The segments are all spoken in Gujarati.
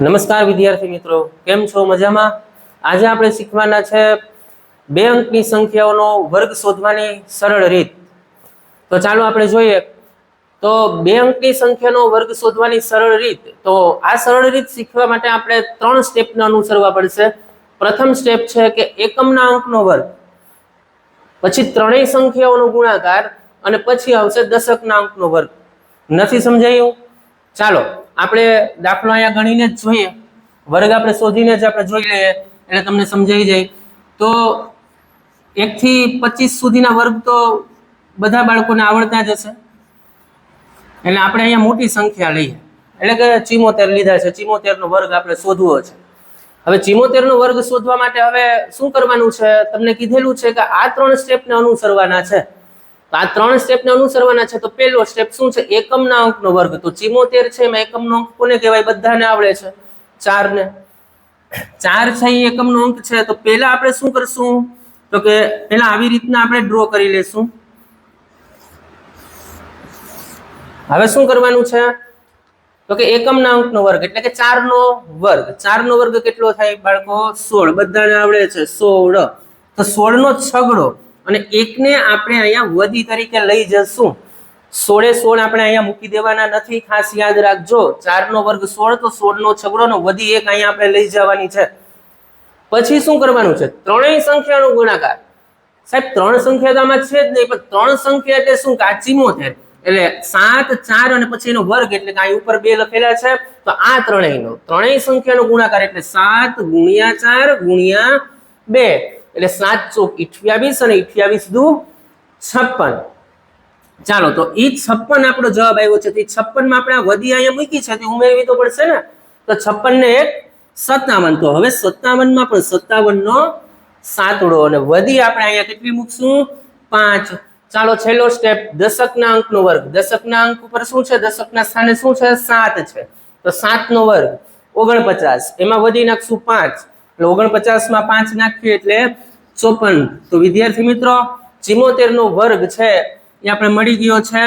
નમસ્કાર વિદ્યાર્થી મિત્રો, કેમ છો? મજામાં? આજે આપણે શીખવાના છે બે અંકની સંખ્યાઓનો વર્ગ શોધવાની સરળ રીત. તો ચાલો આપણે જોઈએ. તો બે અંકની સંખ્યાનો વર્ગ શોધવાની સરળ રીત. તો આ સરળ રીત શીખવા માટે આપણે ત્રણ સ્ટેપને અનુસરવા પડશે. પ્રથમ સ્ટેપ છે કે એકમના અંકનો વર્ગ. પછી ત્રણેય સંખ્યાઓનો ગુણાકાર અને પછી આવશે દશકના અંકનો વર્ગ. નથી સમજાયું? ચાલો. આપણે દાખલો અહીંયા ગણીને જ જોઈએ. વર્ગ આપણે શોધીને જ આપણે જોઈ લઈએ, એટલે તમને સમજાઈ જાય. તો એકથી પચીસ સુધીના વર્ગ તો બધા બાળકોને આવડતા જ હશે. એટલે આપણે અહીંયા મોટી સંખ્યા લઈએ. એટલે કે ચિમોતેર લીધા છે. ચિમોતેરનો વર્ગ આપણે શોધવો છે. હવે ચિમોતેરનો વર્ગ શોધવા માટે હવે શું કરવાનું છે? તમને કીધેલું છે કે આ ત્રણ સ્ટેપને અનુસરવાના છે. તો આ ત્રણ સ્ટેપને અનુસરવાના છે. તો પહેલો સ્ટેપ શું છે? એકમના અંકનો વર્ગ. તો ચિમોતેર છે એમાં એકમનો અંક કોને કહેવાય? બધાને આવડે છે. ચાર ને ચાર છે એ એકમનો અંક છે. તો પહેલા આપણે શું કરશું? તો કે પહેલા આવી રીતના આપણે ડ્રો કરી લેશું. હવે શું કરવાનું છે? તો કે એકમના અંકનો વર્ગ. એટલે કે ચારનો વર્ગ. ચારનો વર્ગ કેટલો થાય? બાળકો, સોળ. બધાને આવડે છે સોળ. તો સોળનો છગડો. અને એકને આપણે અહીંયા વધી તરીકે લઈ જશું. સોળે સોળ આપણે અહીંયા મૂકી દેવાના નથી, ખાસ યાદ રાખજો. ચારનો વર્ગ સોળ, તો સોળનો, છગડોનો વધી એક અહીંયા આપણે લઈ જવાની છે. પછી શું કરવાનું છે? ત્રણેય સંખ્યાનો ગુણાકાર. સાહેબ, ત્રણ સંખ્યા તો આમાં છે જ નહીં, પણ ત્રણ સંખ્યા એટલે શું? કાચીમો છે એટલે સાત, ચાર અને પછી એનો વર્ગ એટલે કે અહીં ઉપર બે લખેલા છે, તો આ ત્રણેયનો. ત્રણેય સંખ્યાનો ગુણાકાર એટલે સાત ગુણ્યા ચાર ગુણ્યા બે. એટલે સાત ચોક ઇઠ્યાવીસ અને ઇઠ્યાવીસ દુ છપ્પન. ચાલો, તો એ છપ્પન આપણો જવાબ આવ્યો છે. તો એ છપ્પનમાં આપણે વધી અહીંયા મૂકી છે. તે ઉમેરવી તો પડશે ને? તો છપ્પન ને એક સત્તાવન. તો હવે સત્તાવનમાં પણ સત્તાવન નો સાતડો અને વધી આપણે અહીંયા કેટલી મૂકશું? પાંચ. ચાલો, છેલ્લો સ્ટેપ દશકના અંકનો વર્ગ. દશકના અંક ઉપર શું છે? દશકના સ્થાને શું છે? સાત છે. તો સાત નો વર્ગ ઓગણપચાસ. એમાં વધી નાખશું પાંચ. એટલે ઓગણપચાસમાં પાંચ નાખીએ એટલે ચોપન. તો વિદ્યાર્થી મિત્રો ચિમોતેર નો વર્ગ છે, એ આપણે મળી ગયો છે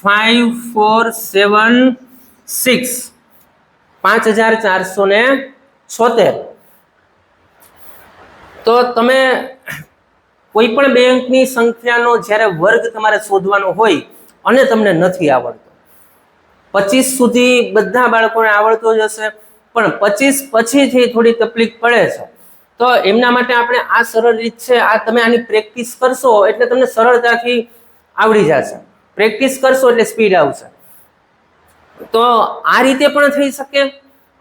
ફાઈવ ફોર સેવન સિક્સ પાંચ હજાર ચારસો ને છોતેર. તો તમે કોઈ પણ બેંકની સંખ્યાનો જ્યારે વર્ગ તમારે શોધવાનો હોય, અને તમને નથી આવડતો. પચીસ સુધી બધા બાળકોને આવડતો જ હશે, પણ પચીસ પછીથી થોડી તકલીફ પડે છે. તો એમના માટે આપણે આ સરળ રીત છે, આ તમે આની પ્રેક્ટિસ કરશો એટલે તમને સરળતાથી આવડી જશે. પ્રેક્ટિસ કરશો એટલે સ્પીડ આવશે. તો આ રીતે પણ થઈ શકે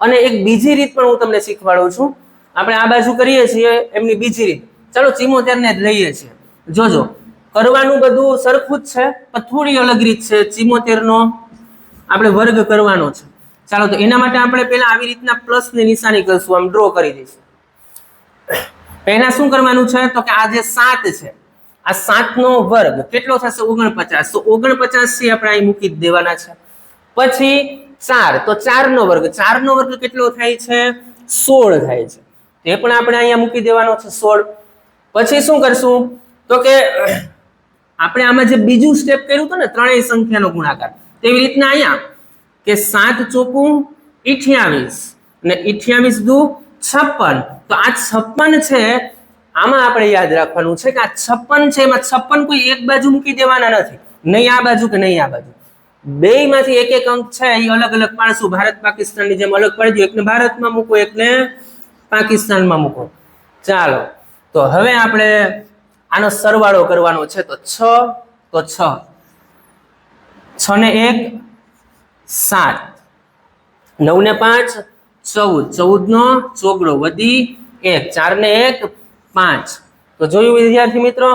અને એક બીજી રીત પણ હું તમને શીખવાડું છું. આપણે આ બાજુ કરીએ છીએ, એમની બીજી રીત. ચાલો, ચીમોતેરને જ લઈએ છીએ. જોજો, કરવાનું બધું સરખું જ છે, પણ થોડી અલગ રીત છે. ચીમોતેરનો આપણે વર્ગ કરવાનો છે. ચાલો, તો એના માટે આપણે પહેલા આવી રીતના પ્લસની નિશાની કરશું. આમ ડ્રો કરી દઈશું. પહેલા શું કરવાનું છે? તો કે આ જે સાત છે, આ સાતનો વર્ગ કેટલો થશે? ઓગણપચાસ. તો ઓગણપચાસથી આપણે અહીં મૂકી દેવાના છે. પછી ચાર. તો ચાર નો વર્ગ. ચાર નો વર્ગ કેટલો થાય છે? સોળ થાય છે. તે પણ આપણે અહીંયા મૂકી દેવાનો છે સોળ. પછી શું કરશું? તો કે આપણે આમાં જે બીજું સ્ટેપ કર્યું હતું ને, ત્રણેય સંખ્યાનો ગુણાકાર. તેવી રીતના અહીંયા કે સાત ચોકું ઇઠ્યાવીસ અને ઇઠ્યાવીસ દુ છપ્પન. તો આ છપ્પન છે, આમાં આપણે યાદ રાખવાનું છે કે આ છપ્પન છે, એમાં છપ્પન કોઈ એક બાજુ મૂકી દેવાના નથી. નહીં આ બાજુ કે નહીં આ બાજુ. બે માંથી એક એક અંક છે એ અલગ અલગ પાડશું. ભારત પાકિસ્તાનની જેમ અલગ પડી દો એકને ભારતમાં મૂકો, એકને પાકિસ્તાનમાં મૂકો. ચાલો. તો હવે આપણે આનો સરવાળો કરવાનો છે. તો છ તો છ. છ ને એક, સાત. નવ ને પાંચ ચૌદ. ચૌદ નો ચોગડો વધી એક. ચાર ને એક, પાંચ. તો જોયું વિદ્યાર્થી મિત્રો?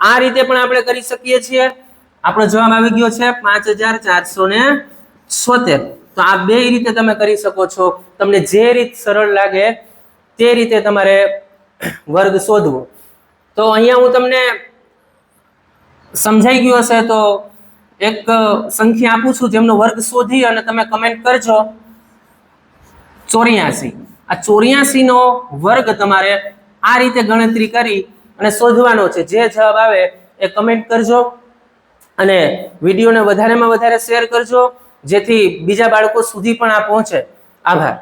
આ રીતે પણ આપણે કરી શકીએ છીએ. આપણો જવાબ આવી ગયો છે પાંચ હજાર ચારસો ને છોતેર. તો આ બે રીતે તમે કરી શકો છો. તમને જે રીત સરળ લાગે તે રીતે તમારે વર્ગ શોધવો. તો અહીંયા હું તમને સમજાઈ ગયો હશે તો એક સંખ્યા આપું છું જેમનો વર્ગ શોધી અને તમે કમેન્ટ કરજો. ચોર્યાસી. આ ચોર્યાસી નો વર્ગ તમારે આ રીતે ગણતરી કરી અને શોધવાનો છે. જે જવાબ આવે એ કમેન્ટ કરજો અને વિડીયોને વધારેમાં વધારે શેર કરજો. જેથી બીજા બાળકો સુધી પણ આ પહોંચે. આભાર.